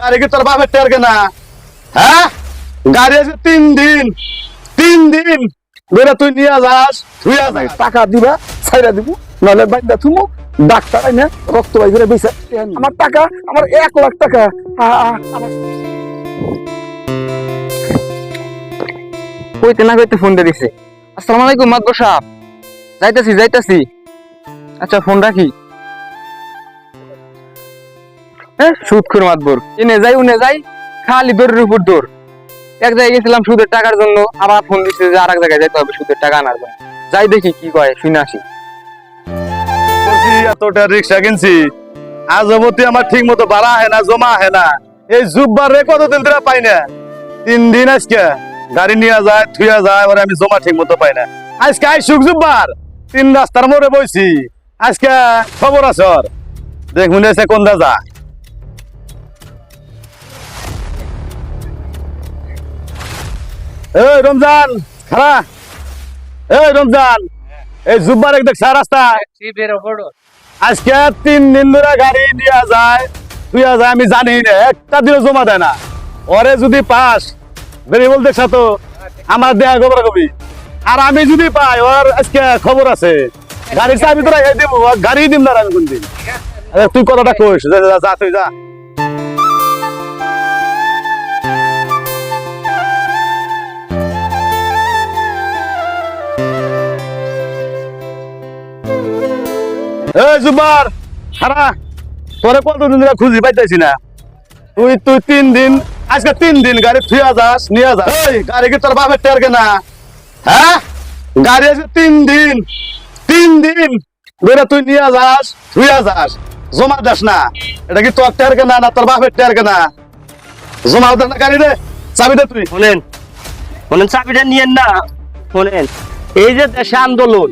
গাড়ি কি তোর বাপের টের কেনা? হ্যাঁ? গাড়ি আছে তিন দিন তিন দিন। তুই নিয়ে যাস টাকা দিবা, ছাইরা দিব। নাহলে বাইন্দা থুমু, ডাক্তার রক্ত বাই করে বেসা আমার টাকা, আমার এক লাখ টাকা। কইতে না কইতে ফোন দিয়ে দিছে। আসসালামু আলাইকুম সাহেব যাইতাছি যাইতাছি। আচ্ছা ফোন রাখি। হ্যাঁ? সুদ খুর মাতবর এনে যাই, উনে যাই, খালি দৌড়ের উপর দৌড়। এক জায়গায় গেছিলাম সুদের টাকার জন্য, আবার ফোন দিচ্ছে যে আর এক জায়গায় যাইতে হবে, সুদের টাকা আনার জন্য। যাই দেখি কি কয়, শুনে আসি। এতটা রিক্সা কিনছি আজ অবধি আমার ঠিক মতো ভাড়া হয় না, জমা হয় না। এই জুব্বার রে কতদিন ধরে পাই না? তিন দিন আজকে, গাড়ি নিয়ে যায়, থুয়া যায়, এবার আমি জমা ঠিক মতো পাই না। আজকে আই সুখ জুব্বার, তিন রাস্তার মোড়ে বইছি। আজকে খবর আছে ওর। দেখ, মনে আছে কোন যা এই রমজান খারা এই রমজান, এই জুব্বার এক দেখ রাস্তা। আজকে তিন দিন ধরে গাড়ি নিয়ে যায়। তুই যায়, আমি জানি না, একটা দিনও জমা দেয় না। ওরে যদি পাস, বেরিয়ে বল দেখছ তো, আমার দেহা খবর কবি। আর আমি যদি পাই, ওর আজকে খবর আছে। গাড়ির চাবি তোরা দিব গাড়ি দিম না আমি কোনদিন। তুই কথাটা কইস যা, তুই যা। এই জুবার খারা তোরে কতদিন ধরে খুঁজি পাইতেছি না? তুই তুই তিন দিন, আজকে তিন দিন গাড়ি থুয়া যাস, নিয়ে যাস। গাড়ি কি তোর বাপের টের কেনা? হ্যাঁ? গাড়ি আছে তিন দিন তিন দিন ধরে তুই নিয়ে যাস, থুয়া যাস। জমা দাস না। এটা কি তোর টের কেনা না তোর বাপের টের কেনা? জমা দেন না গাড়ি রে চাবি দে তুই। শোনেন শোনেন, চাবিটা নিয়েন না। শোনেন, এই যে দেশে আন্দোলন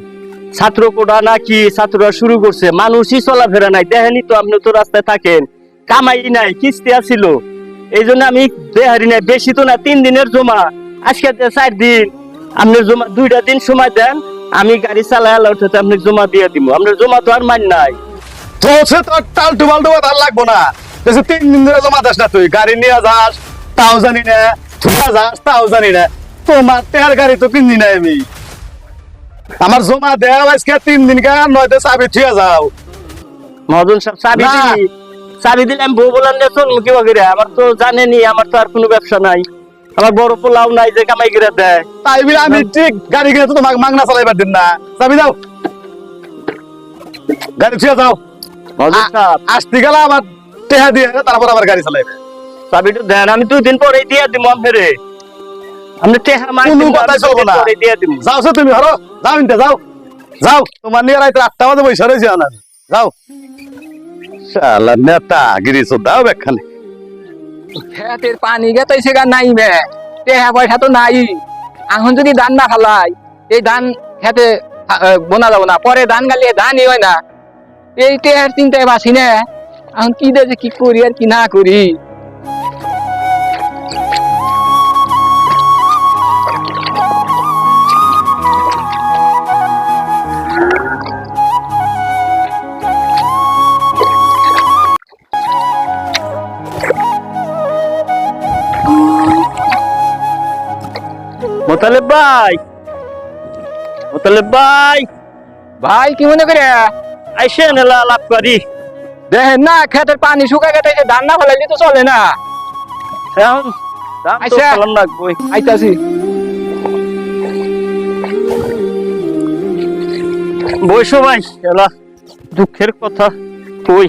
ছাত্র কোটা নাকি ছাত্ররা শুরু করছে? মানুষই চলাফেরা নাই দেখেনি তো আপনি তো রাস্তায় থাকেন। কামাই নাই, কিস্তি আছিল। এই জন্য আমি দেহারি নাই, বেশি তো না, তিন দিনের জমা। আজকে চার দিন। আপনি জমা দুইটা দিন সময় দেন, আমি গাড়ি চালাই আলো উঠে আপনি জমা দিয়ে দিব আপনার জমা তো আর মান নাই। তো সে তোর টাল টুবাল টুবা তার লাগবো না। তিন দিন ধরে জমা দাস না তুই। গাড়ি নিয়ে যাস, তাও জানি না তাও জানি না। তোমার তেল গাড়ি তো কিনি না আমি। আমার জমা দেওয়া আজকে তিন দিন কা নয়তো চাবি থুয়া যাও। মহাজন সাহেব চাবি। দিলি? চাবি দিলে আমি বউ বলার নিয়ে চলবো কি করে আমার তো জানেনি আমার তো আর কোনো ব্যবসা নাই। আমার বড় পোলাও নাই যে কামাই করে দেয়। তাই বলে আমি ঠিক গাড়ি কিনে তো তোমাকে মাগনা চালাইবার দিন না। চাবি যাও গাড়ি যাও। মহাজন সাহেব। আসতে গেলে আবার টেহা দিয়ে তারপর আবার গাড়ি চালাইবে। চাবিটা দেন আমি দুই দিন পরে দিয়ে দিব ফেরে আপনি টেহা মার কোনো দিব, আমি কথাই দুই চলবো না। পরে যাও তুমি হরো। যাও ইনতে যাও। যাও তোমার নিয়ে রাইতে আটটা বাজে বসে রয়েছে না যাও। শালা নেতা গিরি দাও বেখানে খেতের পানি গেতাইছে গা নাই মে টেহা পয়সা তো নাই। এখন যদি ধান না ফালাই এই ধান খেতে বোনা যাব না। পরে ধান গালিয়ে ধানই হয় না। এই টেহার চিন্তায় বাসি না। এখন কি দেখে কি করি আর কি না করি। মোতালেব ভাই। মোতালেব ভাই। ভাই কি মনে করে? আইসেন এলা আলাপ করি। দেখেন না খেতের পানি শুকা গেছে ধান না ফেলাইলে তো চলে না। এখন আইতাছি। বইসো ভাই এলা দুঃখের কথা কই?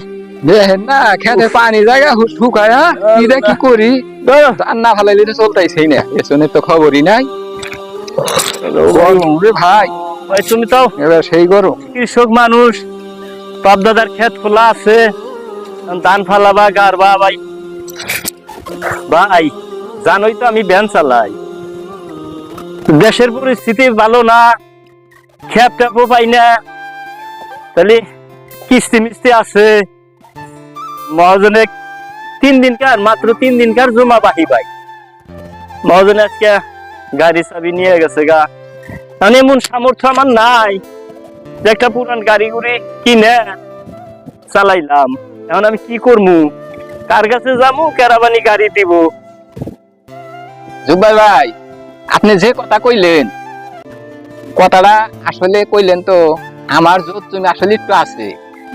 দেখেন না খেতে পানি জায়গা শুকায় হ্যাঁ? কি করি? ধান না ফেলাইলে তো চলতেছেই না এসনের তো খবরই নাই। ভাই ভাই তুমি তাও এবার সেই গরম কৃষক মানুষ বাপ দাদার ক্ষেত খোলা আছে ধান ফালাবা গারবা ভাই। ভাই জানোই তো আমি ভ্যান চালাই। দেশের পরিস্থিতি ভালো না খেপ টেপও পাই না। তাহলে কিস্তি মিস্তি আছে। মহাজনে তিন দিনকার মাত্র তিন দিনকার জমা বাহি ভাই। মহাজনে আজকে গাড়ি চাবি নিয়ে গেছে গা। মানে এমন সামর্থ্য আমার নাই যে একটা পুরান গাড়ি গুড়ি কিনে চালাইলাম। এখন আমি কি করব কার কাছে যাব কেরাবানি গাড়ি দিব। জুব্বার ভাই, আপনি যে কথা কইলেন, কথাটা আসলে কইলেন তো, আমার জোর তুমি আসলে একটু আছে।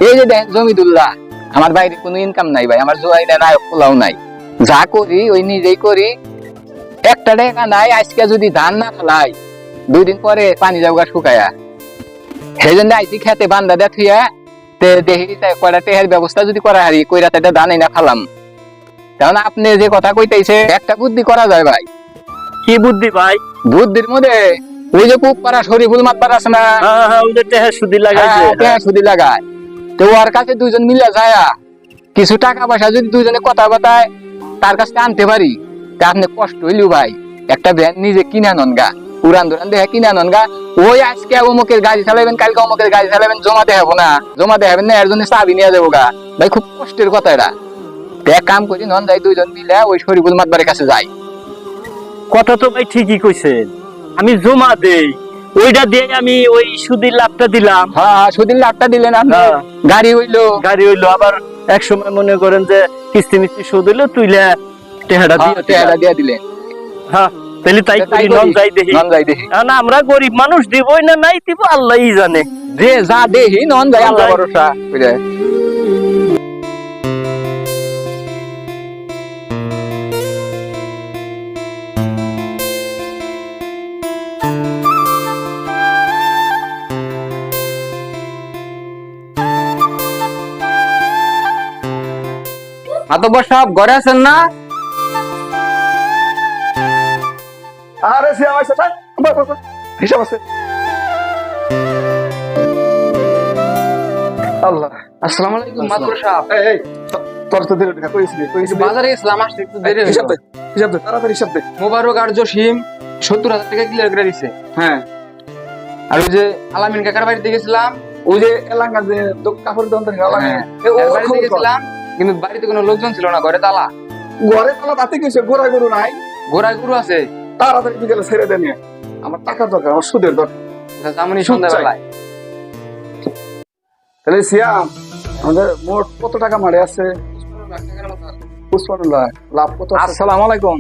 এই যে জমিদুল্লাহ, আমার বাইরে কোনো ইনকাম নাই ভাই, আমার জোয়াই নাই পোলাও নাই। যা করি, ওই নিজেই করি একটা টাকা নাই আজকে যদি ধান না ফেলাই দুই দিন পরে পানি যাওগা শুকায়া। সেই জন্য আইসি খেতে বান্দা দে থুয়া তে দেখি কয়টা টেহার ব্যবস্থা যদি করা হারি কইরা না খালাম কারণ আপনি যে কথা কইতেছে একটা বুদ্ধি করা যায় ভাই। কি বুদ্ধি ভাই? বুদ্ধির মধ্যে ওই যে কুক পাড়া শরীফুল মাতবার আছে না? হ্যাঁ হ্যাঁ ওদের টেহা সুদি লাগাইছে। হ্যাঁ, টেহা সুদি লাগায়। তো ওর কাছে দুইজন মিলে যায় কিছু টাকা পয়সা যদি দুজনে কথা বাতায় তার কাছে আনতে পারি। তা আপনি কষ্ট হইলেও ভাই। একটা ভ্যান নিজে কিনে নন গা। উড়ান দুরান দেখে কিনে নন গা। ওই আজকে অমুকের গাড়ি চালাবেন কালকে অমুকের গাড়ি চালাবেন জমা দেখাবো না। জমা দেখাবেন না এর জন্য চাবি নিয়ে যাব গা। ভাই খুব কষ্টের কথা এটা তো এক কাম করি নন যাই দুইজন মিলে ওই শরীফুল মাতবারের কাছে যাই। কথা তো ভাই ঠিকই কইছেন। আমি জমা দেই। ওইটা দিয়ে আমি ওই সুদির লাভটা দিলাম। হ্যাঁ হ্যাঁ লাভটা লাখটা দিলেন আপনি। হ্যাঁ। গাড়ি হইল। গাড়ি হইল আবার এক সময় মনে করেন যে কিস্তি মিস্তি সুদ হইল তুইলে টেহাটা দিয়ে টেহাটা দিয়ে দিলেন হ্যাঁ তাহলে তাই করি নন যাই নন যাই দেখি কারণ আমরা গরিব মানুষ দিবই না নাই দিব আল্লাহই জানে। যে যা দেখি নন যাই আল্লাহ। ভরসা বুঝলে মাতব্বর সাহেব ঘরে আছেন না? আরে সে আমার সাথে। হিসাব আছে। আল্লাহ। আসসালামু আলাইকুম মাতবর সাহেব এই তোর তো দেরি কইছিলি কইছিলি বাজারে গেছিলাম আসতে একটু দেরি হিসাব দে হিসাব দে তাড়াতাড়ি হিসাব দে। মোবারক আর জসিম সত্তর হাজার টাকা ক্লিয়ার করে দিছে। হ্যাঁ। আর ওই যে আলামিন কাকার বাড়িতে গেছিলাম। ওই যে এলাকা যে কাপড় দোকান থেকে এলাকা হ্যাঁ। গেছিলাম কিন্তু বাড়িতে কোনো লোকজন ছিল না ঘরে তালা। ঘরে তালা তাতে গোড়া গরু নাই? ঘোড়ায় গরু আছে। তাড়াতাড়ি বিকেলে ছেড়ে দেন আমার টাকার দরকার আমার সুদের দরকার। জামনি সন্ধ্যাবেলায়। তাহলে সিয়াম আমাদের মোট কত টাকা মারে আছে? লাভ কত আসসালামু আলাইকুম।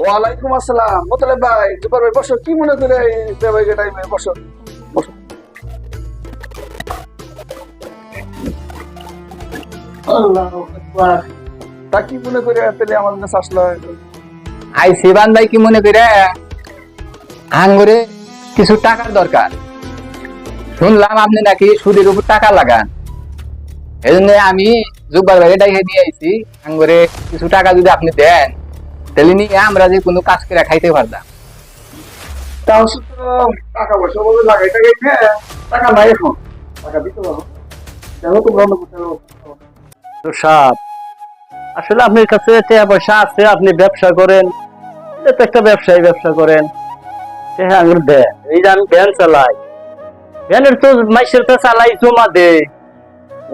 ওয়ালাইকুম আসসালাম। মোতালেব ভাই বসো। কি মনে করে টাইমে বসো? বসো। তা কি মনে করে তাহলে আমাদের কাছে আসলো? আই সেবান ভাই কি মনে করে? আঙ্গুরে কিছু টাকার দরকার। শুনলাম আপনি নাকি সুদের উপর টাকা লাগান। এই জন্য আমি জুব্বার ভাই ডাইকে দিয়ে আইছি, আঙ্গুরে কিছু টাকা যদি আপনি দেন, তাহলে নিয়ে আমরা যে কোনো কাজ করে খাইতে পারতাম। আসলে আপনার কাছে টাকা পয়সা আছে, আপনি ব্যবসা করেন। তো একটা ব্যবসায়ী ব্যবসা করেন হ্যাঁ আমি ভ্যান এই যে আমি ভ্যান চালাই। ভ্যানের তো মাইসের তো চালাই জমা দে।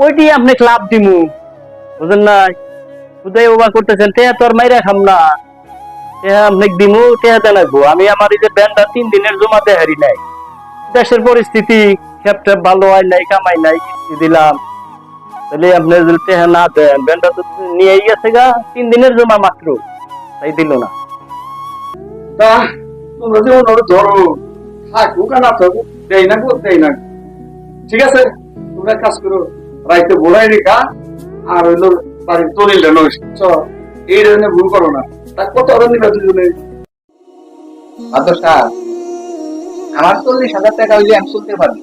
ওইটি আপনি লাভ দিমু। বুঝেন না কোথায় ওবা করতেছেন টেয়া তোর মাইরা খাম না। টেয়া আপনি দিমু টেয়া দেনাগো আমি আমার এই যে ভ্যানটা তিন দিনের জমা দে হারি নাই। দেশের পরিস্থিতি খেপটা ভালো হয় নাই কামাই নাই কিস্তি দিলাম। তাহলে আপনি যদি টেহা না দেন ব্যান্ডটা তো নিয়েই গেছে গা তিন দিনের জমা মাত্র। তাই দিল না। তা তোমরা যে অন্য ধরো থাকুক আর না থাকুক দেই না গো দেই না। ঠিক আছে তোমরা কাজ করো রাইতে বোড়াই রেখা আর হইল বাড়ির দলিল নইস এই ধরনের ভুল করো না। তা কত আরও নিবে দুজনে? মাত্র সাহেব আমার চল্লিশ হাজার টাকা হইলে আমি চলতে পারব।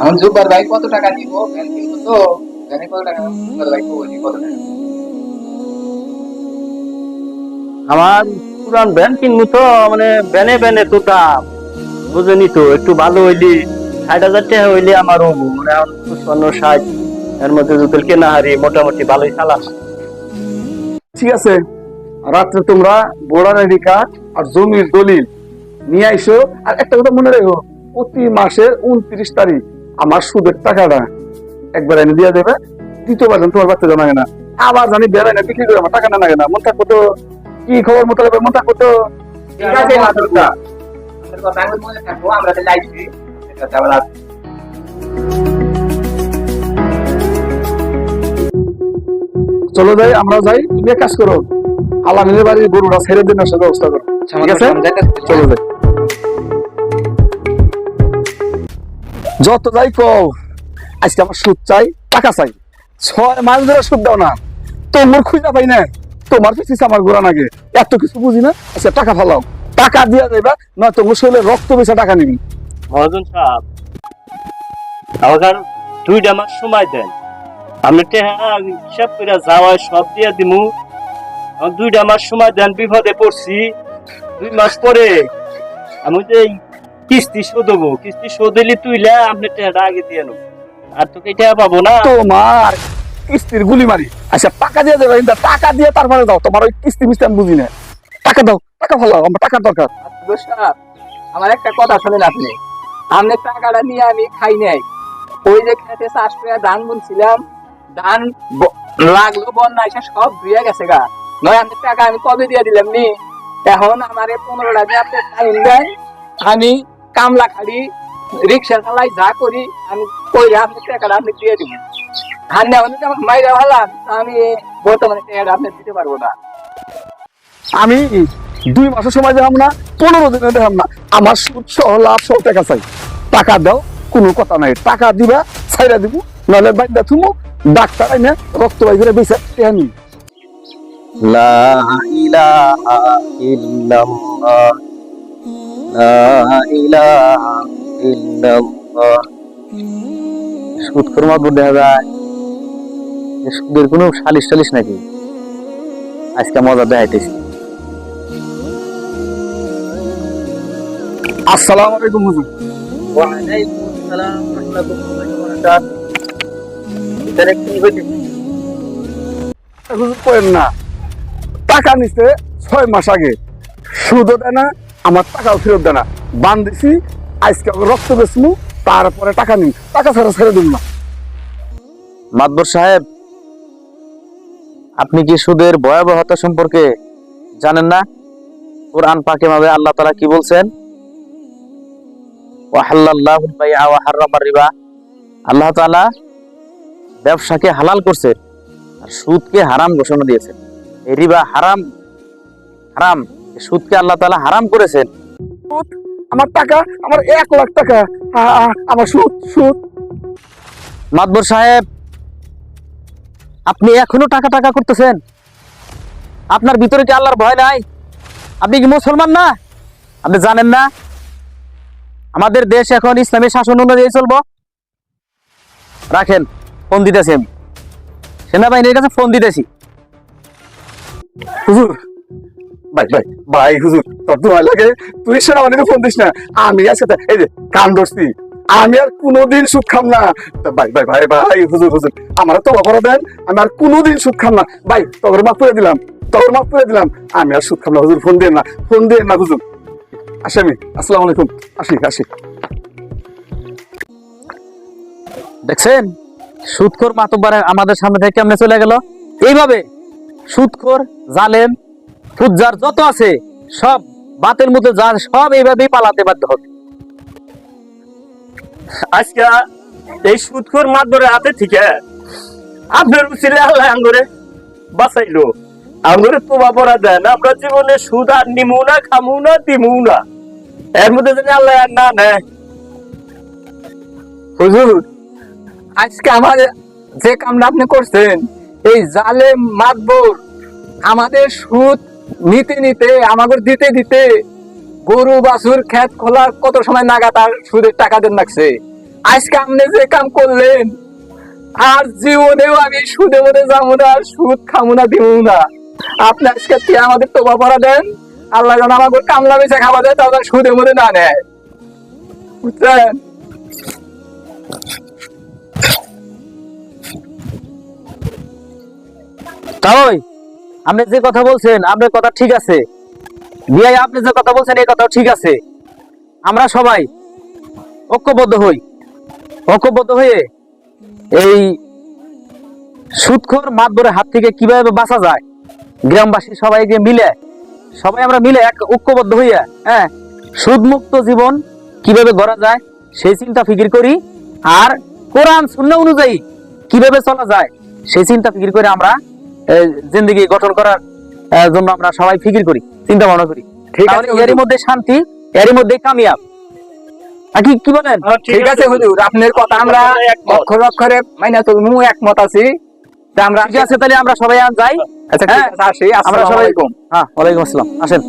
আমার জুব্বার ভাই কত টাকা দিব? ভ্যান তো ভ্যানে কত টাকা? জুব্বার ভাই কত টাকা? আমার পুরান ভ্যান কিনবো তো মানে ভ্যানে ভ্যানে তো দাম বুঝেনি তো, একটু ভালো হইলি, ষাট হাজার টাকা হইলে আমার মানে পঁচপান্ন, ষাট, এর মধ্যে যদি কেনা হারি, মোটামুটি ভালোই চালান ঠিক আছে, রাত্রে তোমরা বোড়ার রেখা আর জমির দলিল নিয়ে আইসো, আর একটা কথা মনে রেখো, প্রতি মাসের উনত্রিশ তারিখ আমার সুদের টাকাটা একবার এনে দিয়ে দেবে, দ্বিতীয়বার তোমার বাচ্চা জানা না আবার জানি বেড়ায় না, বিক্রি করে আমার টাকা না লাগে না মন থাকব তো কি খবর মোতালেবে মন থাকব তো ঠিক আছে মাত্র মনে থাকব আমরা তো তো চলো যাই আমরা যাই। তুমি এক কাজ করো। আলামিনের বাড়ির গরুটা ছেড়ে দিন আসার ব্যবস্থা করো। ঠিক আছে? চলো যাই। যত যাই কও আজকে আমার সুদ চাই টাকা চাই। ছয় মাস ধরে সুদ দাও না। তোমার খুঁজা পাই না। তোমার পিছিয়ে আমার গোড়া নাগে এত কিছু বুঝি না? আচ্ছা টাকা ফালাও। টাকা দিয়া যাইবা নয় তোমার শরীরে রক্ত বেচা টাকা নিবি। মহাজন সাহেব আমাকে আর দুইটা মাস সময় দেন। টেহা হিসাব করে যাওয়ায় সব দিয়ে দিমু। আমার দুইটা মাস সময় দেন বিপদে পড়ছি। দুই মাস পরে আমি যে কিস্তি শোধবো কিস্তি শোধেলি তুইলে আপনি টেহাটা আগে দিয়ে নেব। আর তোকে টেহা পাবো না। তোমার কিস্তির গুলি মারি। আচ্ছা টাকা দিয়ে দেবে টাকা দিয়ে তারপরে দাও তোমার ওই কিস্তি মিস্তি আমি বুঝি না। টাকা দাও, টাকা ভালো আমার টাকার দরকার। আমার একটা কথা শোনেন আপনি। আপনি টাকাটা নিয়ে আমি খাই নাই। ওই যে খেতে চাষ করে ধান বুনছিলাম, ধান লাগল, বন্যা এসে সব ধুয়ে গেছে গা। নয়, আপনি টাকা আমি কবে দিয়ে দিলাম নি? এখন আমার পনেরো টাকা আপনি টাইম দেন, আমি কামলা খালি রিক্সা চালাই যা করি, আমি কইরে আপনি টাকাটা আপনি দিয়ে দিব ধান ভালাম আমি বর্তমানে টাকাটা আপনি দিতে পারব না। আমি দুই মাসের সময় দেখাম না পনেরো দিনে দেখাম না। আমার সুদ সহ লাভ সহ টাকা চাই। টাকা দাও কোনো কথা নাই। টাকা দিবা ছাইরা দিব নাহলে বাইন্দা থুমো ডাক্তার আইনে রক্ত বাই করে বেঁচে টেহা নিই লা ইলাহা ইল্লাল্লাহ। লা ইলাহা ইল্লাল্লাহ। সুদ কর্মা দেখা যায়। সুদের কোনো সালিশ টালিশ নাকি? আজকে মজা দেখাইতেছি। আসসালামু আলাইকুম হুজুর। আসসালাম রাহমাতুল্লাহি ওয়া বারাকাতুহু। এখানে কি হইতেছে হুজুর করেন না টাকা নিছে ছয় মাস আগে। সুদও দেয় না আমার টাকাও ফেরত দেয় না। বান দিছি আজকে রক্ত বেচমু তারপরে টাকা নিন টাকা ছাড়া ছেড়ে দিন না। মাতবর সাহেব আপনি কি সুদের ভয়াবহতা সম্পর্কে জানেন না? কোরআন পাকে ভাবে আল্লাহ তালা কি বলছেন? রিবা। আল্লাহ তাআলা ব্যবসাকে হালাল করছেন আর সুদকে হারাম ঘোষণা দিয়েছেন। এই রিবা হারাম হারাম সুদকে আল্লাহ তাআলা হারাম করেছেন। আমার টাকা আমার এক লাখ টাকা। আমার সুদ সুদ। মাদবর সাহেব আপনি এখনও টাকা টাকা করতেছেন? আপনার ভিতরে কি আল্লাহর ভয় নাই? আপনি কি মুসলমান না? আপনি জানেন না? আমাদের দেশ এখন ইসলামী শাসন অনুযায়ী চলবো। রাখেন, ফোন দিতেছি আমি। সেনাবাহিনীর কাছে ফোন দিতেছি। হুজুর, ভাই ভাই ভাই, হুজুর, তোর লাগে। তুই সেনাবাহিনীতে ফোন দিস না। আমি আজকে এই যে, কান ধরছি। আমি আর কোনোদিন সুদ খাম না। ভাই ভাই ভাই ভাই, হুজুর হুজুর, আমার তো অপরাধ দেন, আমি আর কোনোদিন সুদ খাম না। ভাই তোর মাফ করে দিলাম তোর মাফ করে দিলাম, আমি আর সুদ খাম না, হুজুর, ফোন দিয়ে না, ফোন দিয়ে না, হুজুর। আসি আমি, আসসালামু আলাইকুম, আসি আসি। দেখছেন? সুদখোর মাতব্বার আমাদের সামনে থেকে কেমনে চলে গেল? এইভাবে সুদখোর, জালেম, ফুজ্জার যত আছে, সব বাতের মধ্যে যা সব এইভাবেই পালাতে বাধ্য হবে। আজকে এই হাতে থেকে আপনার উচিলে আল্লাহ আঙ্গুরে বাঁচাইলো। আঙ্গুরে তোমা পড়া দেন আমরা জীবনে সুদ আর নিমু না, খামু না, দিমু না। এর মধ্যে আল্লাহ আর না নেয়, হুজুর, আজকে আমার যে কামটা আপনি করছেন, এই জালে মাতবর আমাদের সুদ নিতে নিতে আমাদের দিতে দিতে গরু, বাছুর, খেত খোলা, কত সময় নাগাদ আর সুদের টাকা দেন লাগছে? আজকে আপনি যে কাম করলেন, আর জীবনেও আমি সুদে মধ্যে যাব না সুদ খামো না, দিব না। আপনি আজকে থেকে আমাদের তোবা পড়া দেন? আল্লাহ যেন আমাকে কামলা বেচে খাওয়া দেয়, তাহলে সুদের মধ্যে না নেয়। বুঝছেন তাই আপনি যে কথা বলছেন, আপনার কথা ঠিক আছে। বিয়াই আপনি যে কথা বলছেন, এই কথাও ঠিক আছে। আমরা সবাই ঐক্যবদ্ধ হই। ঐক্যবদ্ধ হয়ে এই সুদখোর মাতবরের হাত থেকে কীভাবে বাঁচা যায়, গ্রামবাসী সবাইকে মিলে, সবাই আমরা মিলে এক ঐক্যবদ্ধ হইয়া হ্যাঁ সুদমুক্ত জীবন কীভাবে গড়া যায়, সেই চিন্তা ফিকির করি। আর কোরআন শূন্য অনুযায়ী কীভাবে চলা যায়, সেই চিন্তা ফিকির করে আমরা জিন্দগি গঠন করার জন্য আমরা সবাই ফিকির করি চিন্তা ভাবনা করি। ঠিক আছে এরই মধ্যে শান্তি এরই মধ্যে কামিয়াব। আকি কি বলেন? ঠিক আছে হুজুর আপনার কথা আমরা অক্ষর অক্ষরে মাইনা চলমু একমত আছি। আমরা ঠিক আছে তাহলে আমরা সবাই যাই। আচ্ছা ঠিক হ্যাঁ, আছে আসি। আসসালামু আলাইকুম। হ্যাঁ ওয়ালাইকুম আসসালাম। আসেন।